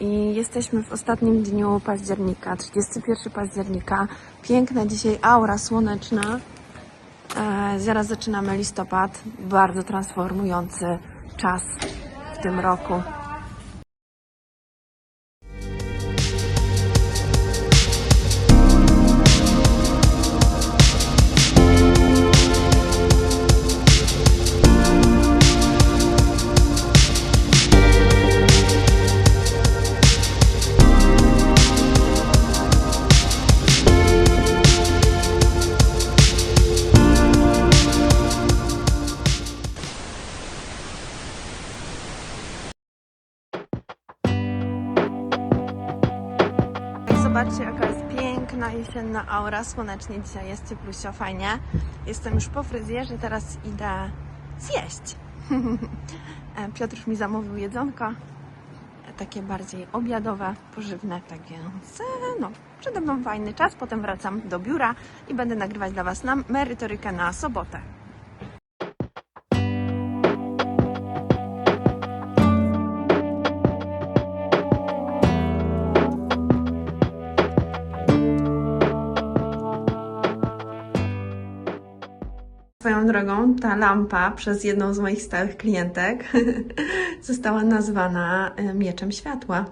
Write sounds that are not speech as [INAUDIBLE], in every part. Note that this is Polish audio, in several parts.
I jesteśmy w ostatnim dniu października, 31 października. Piękna dzisiaj aura słoneczna. E, zaraz zaczynamy listopad. Bardzo transformujący czas w tym roku. Zobaczcie, jaka jest piękna jesienna aura. Słonecznie dzisiaj jest cieplusio, fajnie. Jestem już po fryzjerze, teraz idę zjeść. [LAUGHS] E, Piotr mi zamówił jedzonko. E, Takie bardziej obiadowe, pożywne, tak więc no, przede mną fajny czas. Potem wracam do biura i będę nagrywać dla Was na merytorykę na sobotę. Drogą, ta lampa przez jedną z moich stałych klientek [LAUGHS] została nazwana e, mieczem światła.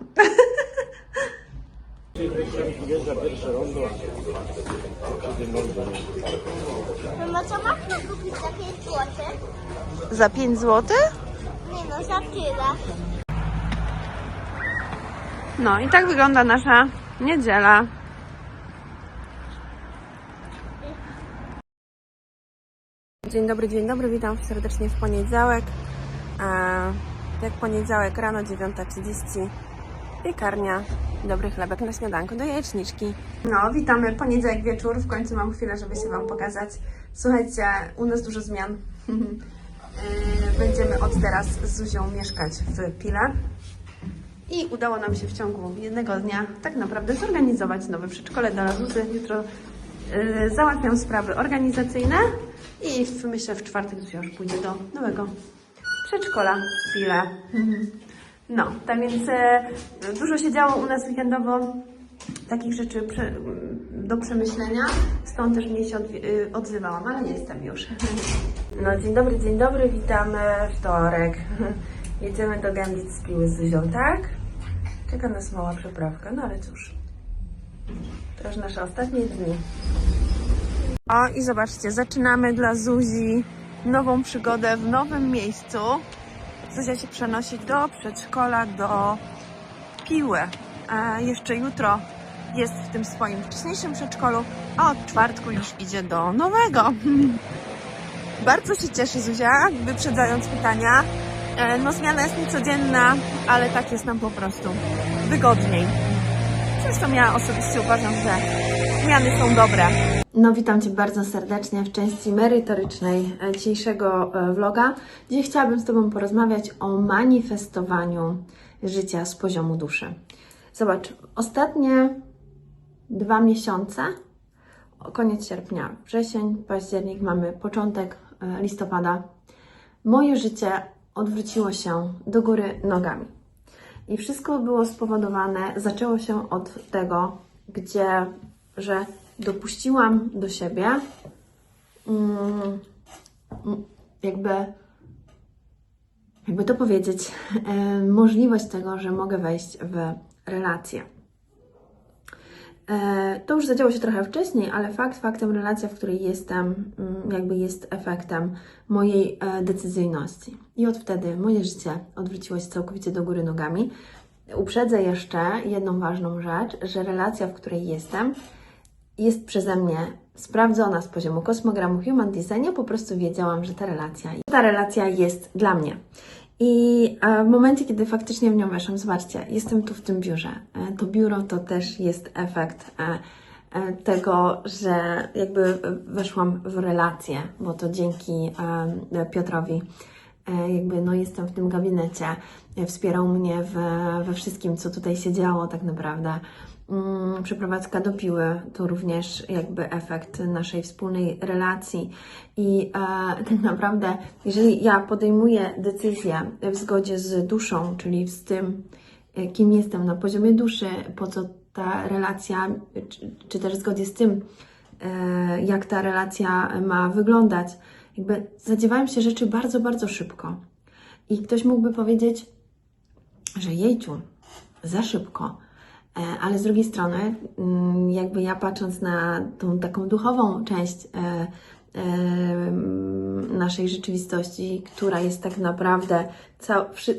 Mamo, co można kupić za 5 zł? Za 5 zł? Nie no, za tyle. No i tak wygląda nasza niedziela. Dzień dobry, dzień dobry, witam serdecznie w poniedziałek. Jak poniedziałek rano 9.30 piekarnia, dobry chlebek na śniadanko do jajeczniczki. No, witamy poniedziałek wieczór, w końcu mam chwilę, żeby się Wam pokazać. Słuchajcie, u nas dużo zmian. Yy, [LAUGHS] Będziemy od teraz z Zuzią mieszkać w Pile. I udało nam się w ciągu jednego dnia tak naprawdę zorganizować nowe przedszkole dla Zuzy. Jutro yy, załatwiam sprawy organizacyjne i w, myślę w czwartek już pójdzie do nowego przedszkola w Pile. No, tak więc e, dużo się działo u nas weekendowo, takich rzeczy prze, do przemyślenia, stąd też mnie się y, odzywałam, ale jestem już. No, dzień dobry, dzień dobry, witamy wtorek. Jedziemy do Gambit z Piły z Zuzią, tak? Czeka nas mała przeprawka, no ale cóż. To już nasze ostatnie dni. O i zobaczcie, zaczynamy dla Zuzi nową przygodę w nowym miejscu. Zuzia się przenosi do przedszkola, do Piły. A jeszcze jutro jest w tym swoim wcześniejszym przedszkolu, a od czwartku już idzie do nowego. [LAUGHS] Bardzo się cieszy Zuzia, wyprzedzając pytania. E, No zmiana jest niecodzienna, ale tak jest nam po prostu wygodniej. Zresztą ja osobiście uważam, że zmiany są dobre. No witam Cię bardzo serdecznie w części merytorycznej e, dzisiejszego e, vloga, gdzie chciałabym z Tobą porozmawiać o manifestowaniu życia z poziomu duszy. Zobacz, ostatnie dwa miesiące, koniec sierpnia, wrzesień, październik, mamy początek e, listopada, moje życie odwróciło się do góry nogami. I wszystko było spowodowane, zaczęło się od tego, gdzie, że dopuściłam do siebie mm, jakby, jakby to powiedzieć, [LAUGHS] możliwość tego, że mogę wejść w relację. E, To już zadziało się trochę wcześniej, ale fakt faktem relacja, w której jestem, mm, jakby jest efektem mojej e, decyzyjności. I od wtedy moje życie odwróciło się całkowicie do góry nogami. Uprzedzę jeszcze jedną ważną rzecz, że relacja, w której jestem, jest przeze mnie sprawdzona z poziomu kosmogramu Human Design. Po prostu wiedziałam, że ta relacja, ta relacja jest dla mnie. I e, w momencie, kiedy faktycznie w nią weszłam, zobaczcie, jestem tu w tym biurze. E, To biuro to też jest efekt e, tego, że jakby weszłam w relację, bo to dzięki Piotrowi jakby no jestem w tym gabinecie, wspierał mnie w, we wszystkim, co tutaj się działo tak naprawdę. Mm, Przeprowadzka do piły to również jakby efekt naszej wspólnej relacji i e, [LAUGHS] tak naprawdę, jeżeli ja podejmuję decyzję w zgodzie z duszą, czyli z tym, e, kim jestem na poziomie duszy, po co ta relacja, czy, czy też w zgodzie z tym, e, jak ta relacja ma wyglądać. Jakby zadziewają się rzeczy bardzo, bardzo szybko. I ktoś mógłby powiedzieć, że jejciu, za szybko. E, Ale z drugiej strony, mm, jakby ja patrząc na tą taką duchową część e, e, naszej rzeczywistości, która jest tak naprawdę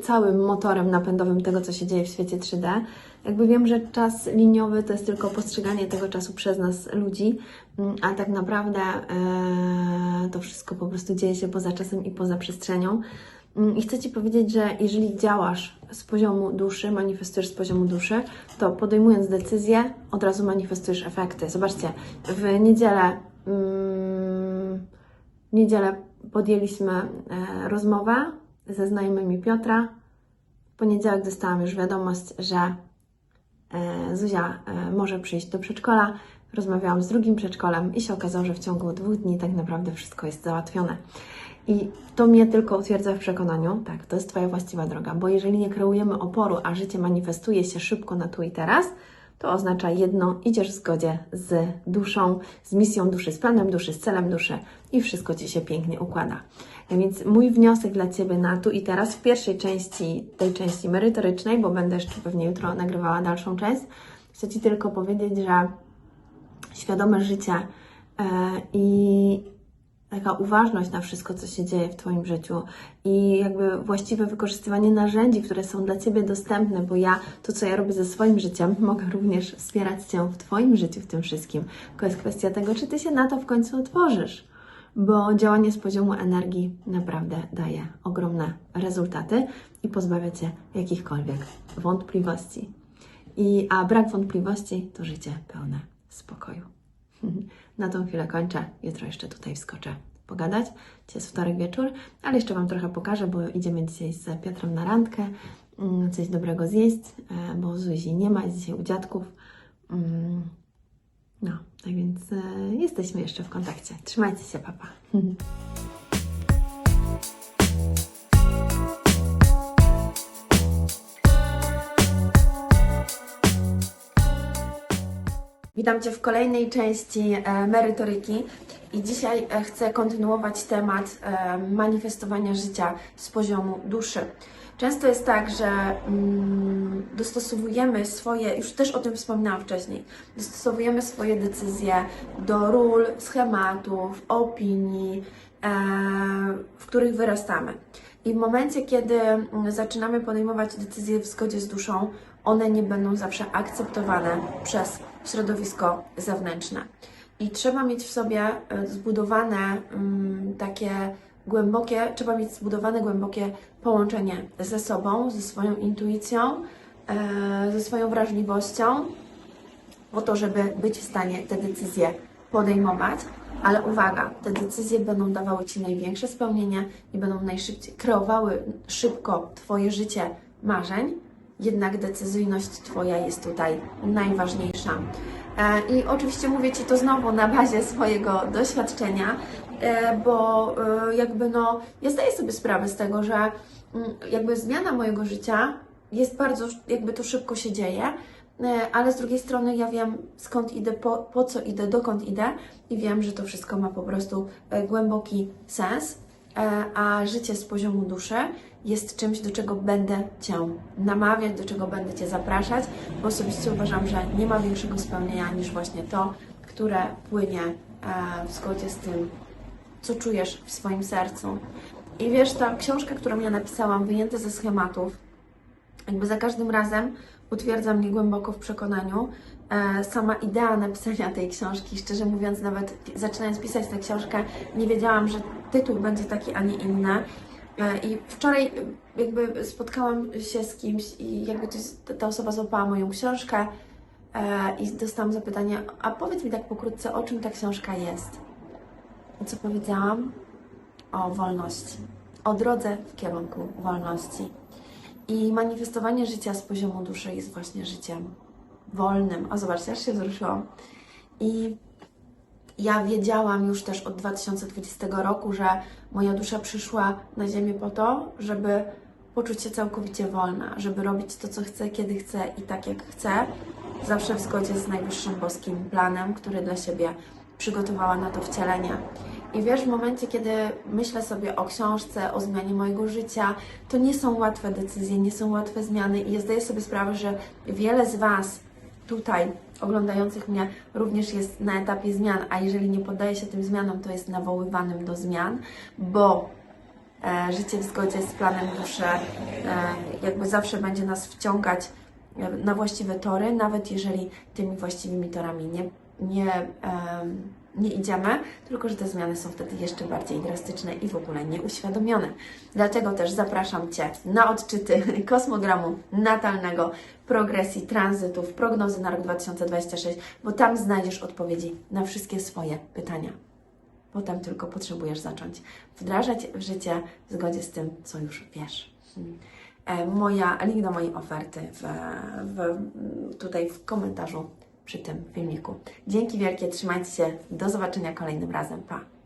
całym motorem napędowym tego, co się dzieje w świecie 3D, jakby wiem, że czas liniowy to jest tylko postrzeganie tego czasu przez nas ludzi, mm, a tak naprawdę to wszystko po prostu dzieje się poza czasem i poza przestrzenią. Mm, I chcę Ci powiedzieć, że jeżeli działasz z poziomu duszy, manifestujesz z poziomu duszy, to podejmując decyzję, od razu manifestujesz efekty. Zobaczcie, w niedzielę, mm, niedzielę podjęliśmy e, rozmowę ze znajomymi Piotra. W poniedziałek dostałam już wiadomość, że e, Zuzia e, może przyjść do przedszkola. Rozmawiałam z drugim przedszkolem i się okazało, że w ciągu dwóch dni tak naprawdę wszystko jest załatwione. I to mnie tylko utwierdza w przekonaniu, tak, to jest Twoja właściwa droga, bo jeżeli nie kreujemy oporu, a życie manifestuje się szybko na tu i teraz, to oznacza jedno, idziesz w zgodzie z duszą, z misją duszy, z planem duszy, z celem duszy i wszystko Ci się pięknie układa. Więc mój wniosek dla Ciebie na tu i teraz, w pierwszej części, tej części merytorycznej, bo będę jeszcze pewnie jutro nagrywała dalszą część, chcę Ci tylko powiedzieć, że świadome życie i taka uważność na wszystko, co się dzieje w Twoim życiu i jakby właściwe wykorzystywanie narzędzi, które są dla Ciebie dostępne, bo ja to, co ja robię ze swoim życiem, [LAUGHS] mogę również wspierać Cię w Twoim życiu, w tym wszystkim. Tylko jest kwestia tego, czy Ty się na to w końcu otworzysz, bo działanie z poziomu energii naprawdę daje ogromne rezultaty i pozbawia Cię jakichkolwiek wątpliwości. I, a brak wątpliwości to życie pełne spokoju. [LAUGHS] Na tą chwilę kończę. Jutro jeszcze tutaj wskoczę pogadać. Dzisiaj jest wtorek wieczór, ale jeszcze Wam trochę pokażę, bo idziemy dzisiaj z Piotrem na randkę. mm, Coś dobrego zjeść, e, bo Zuzi nie ma, jest dzisiaj u dziadków. Mm, No, tak więc e, jesteśmy jeszcze w kontakcie. Trzymajcie się, papa. [LAUGHS] Witam Cię w kolejnej części e, merytoryki i dzisiaj e, chcę kontynuować temat e, manifestowania życia z poziomu duszy. Często jest tak, że mm, dostosowujemy swoje, już też o tym wspominałam wcześniej, dostosowujemy swoje decyzje do ról, schematów, opinii, w których wyrastamy. I w momencie, kiedy mm, zaczynamy podejmować decyzje w zgodzie z duszą, one nie będą zawsze akceptowane przez środowisko zewnętrzne. I trzeba mieć w sobie e, zbudowane mm, takie głębokie, trzeba mieć zbudowane głębokie połączenie ze sobą, ze swoją intuicją, e, ze swoją wrażliwością, po to, żeby być w stanie te decyzje podejmować. Ale uwaga, te decyzje będą dawały Ci największe spełnienie i będą najszybciej kreowały szybko Twoje życie marzeń, jednak decyzyjność Twoja jest tutaj najważniejsza. E, I oczywiście mówię Ci to znowu na bazie swojego doświadczenia, e, bo e, jakby no, ja zdaję sobie sprawę z tego, że mm, jakby zmiana mojego życia jest bardzo, jakby to szybko się dzieje, ale z drugiej strony ja wiem skąd idę, po, po co idę, dokąd idę i wiem, że to wszystko ma po prostu głęboki sens, a życie z poziomu duszy jest czymś, do czego będę Cię namawiać, do czego będę Cię zapraszać, bo osobiście uważam, że nie ma większego spełnienia niż właśnie to, które płynie e, w zgodzie z tym, co czujesz w swoim sercu. I wiesz, ta książka, którą ja napisałam, wyjęte ze schematów, jakby za każdym razem utwierdza mnie głęboko w przekonaniu. E, sama idea napisania tej książki, szczerze mówiąc, nawet zaczynając pisać tę książkę, nie wiedziałam, że tytuł będzie taki, a nie inny. E, I wczoraj jakby spotkałam się z kimś i jakby ta- osoba złapała moją książkę e, i dostałam zapytanie, a powiedz mi tak pokrótce, o czym ta książka jest? I co powiedziałam? O wolności. O drodze w kierunku wolności. I manifestowanie życia z poziomu duszy jest właśnie życiem wolnym. O, zobaczcie, aż się wzruszyłam. I ja wiedziałam już też od 2020 roku, że moja dusza przyszła na Ziemię po to, żeby poczuć się całkowicie wolna, żeby robić to, co chcę, kiedy chcę i tak, jak chcę, zawsze w zgodzie z najwyższym boskim planem, który dla siebie przygotowała na to wcielenie. I wiesz, w momencie, kiedy myślę sobie o książce, o zmianie mojego życia, to nie są łatwe decyzje, nie są łatwe zmiany i ja zdaję sobie sprawę, że wiele z Was tutaj oglądających mnie również jest na etapie zmian, a jeżeli nie poddaje się tym zmianom, to jest nawoływanym do zmian, bo e, życie w zgodzie z planem duszy e, jakby zawsze będzie nas wciągać e, na właściwe tory, nawet jeżeli tymi właściwymi torami nie, nie, em, nie idziemy, tylko że te zmiany są wtedy jeszcze bardziej drastyczne i w ogóle nieuświadomione. Dlatego też zapraszam Cię na odczyty [LAUGHS] kosmogramu natalnego, progresji, tranzytów, prognozy na rok 2026, bo tam znajdziesz odpowiedzi na wszystkie swoje pytania. Potem tylko potrzebujesz zacząć wdrażać w życie w zgodzie z tym, co już wiesz. E, Moja, link do mojej oferty w, w, tutaj w komentarzu przy tym filmiku. Dzięki wielkie, trzymajcie się, do zobaczenia kolejnym razem, pa!